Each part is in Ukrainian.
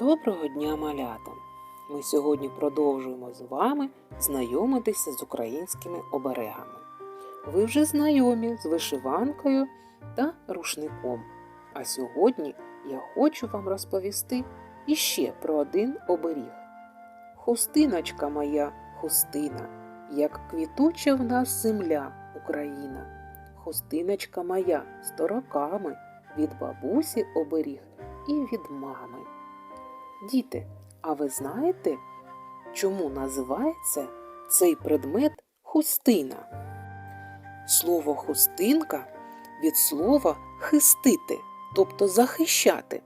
Доброго дня, малята! Ми сьогодні продовжуємо з вами знайомитися з українськими оберегами. Ви вже знайомі з вишиванкою та рушником. А сьогодні я хочу вам розповісти іще про один оберіг. Хустиночка моя, хустина, як квітуча в нас земля, Україна. Хустиночка моя з роками від бабусі оберіг і від мами. Діти, а ви знаєте, чому називається цей предмет хустина? Слово хустинка від слова хистити, тобто захищати.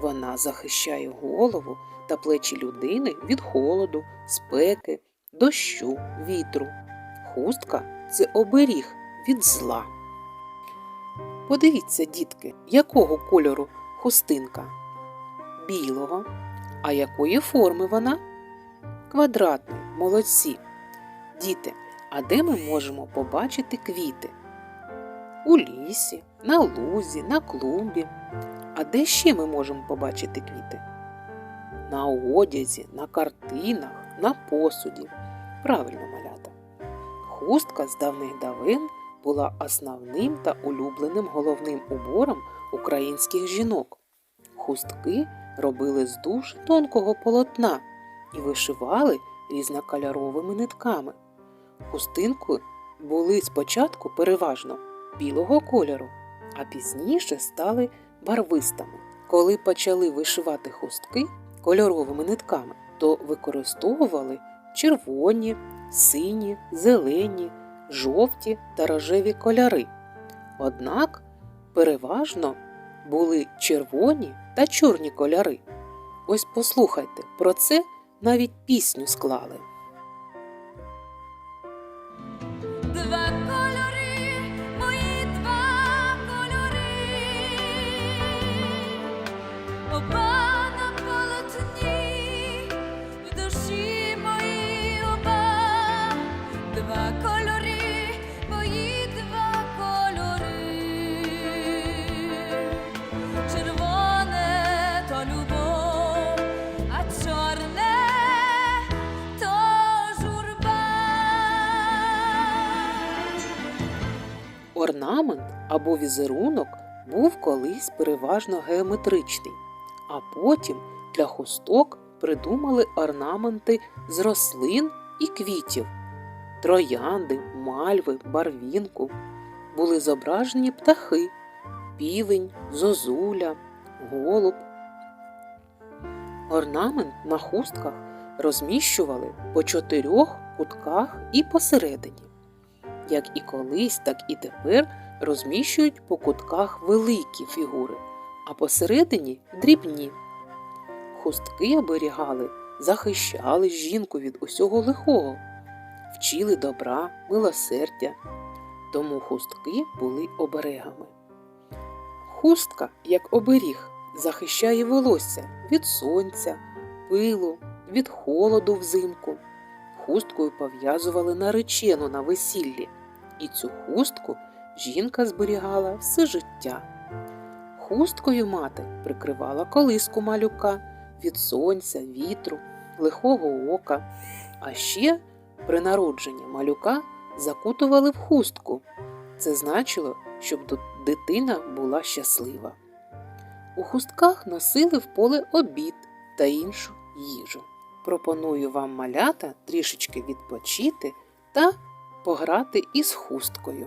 Вона захищає голову та плечі людини від холоду, спеки, дощу, вітру. Хустка це оберіг від зла. Подивіться, дітки, якого кольору хустинка? Білого. А якої форми вона? Квадратної, молодці. Діти, а де ми можемо побачити квіти? У лісі, на лузі, на клумбі. А де ще ми можемо побачити квіти? На одязі, на картинах, на посуді. Правильно малята. Хустка з давних давин була основним та улюбленим головним убором українських жінок. Хустки робили з дуже тонкого полотна і вишивали різнокольоровими нитками. Хустинки були спочатку переважно білого кольору, а пізніше стали барвистими. Коли почали вишивати хустки кольоровими нитками, то використовували червоні, сині, зелені, жовті та рожеві кольори. Однак переважно були червоні та чорні кольори. Ось послухайте, про це навіть пісню склали. Два кольори, мої два кольори, Орнамент або візерунок був колись переважно геометричний, а потім для хусток придумали орнаменти з рослин і квітів. Троянди, мальви, барвінку. Були зображені птахи, півень, зозуля, голуб. Орнамент на хустках розміщували по чотирьох кутках і посередині. Як і колись, так і тепер розміщують по кутках великі фігури, а посередині дрібні. Хустки оберігали, захищали жінку від усього лихого, вчили добра, милосердя, тому хустки були оберегами. Хустка, як оберіг, захищає волосся від сонця, пилу, від холоду взимку. Хусткою пов'язували наречену на весіллі, і цю хустку жінка зберігала все життя. Хусткою мати прикривала колиску малюка від сонця, вітру, лихого ока, а ще при народженні малюка закутували в хустку. Це значило, щоб дитина була щаслива. У хустках носили в поле обід та іншу їжу. Пропоную вам малята трішечки відпочити та пограти із хусткою.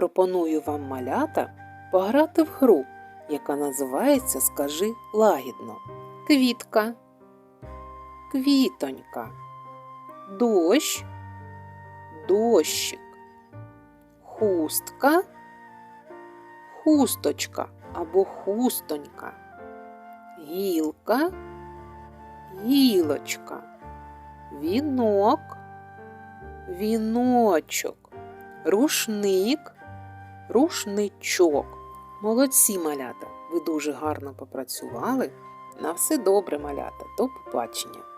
Пропоную вам малята пограти в гру, яка називається Скажи лагідно. Квітка, квітонька, дощ, дощик, хустка, хусточка або хустонька, гілка, гілочка, вінок, віночок, рушник, рушничок. Молодці малята, ви дуже гарно попрацювали. На все добре, малята. До побачення.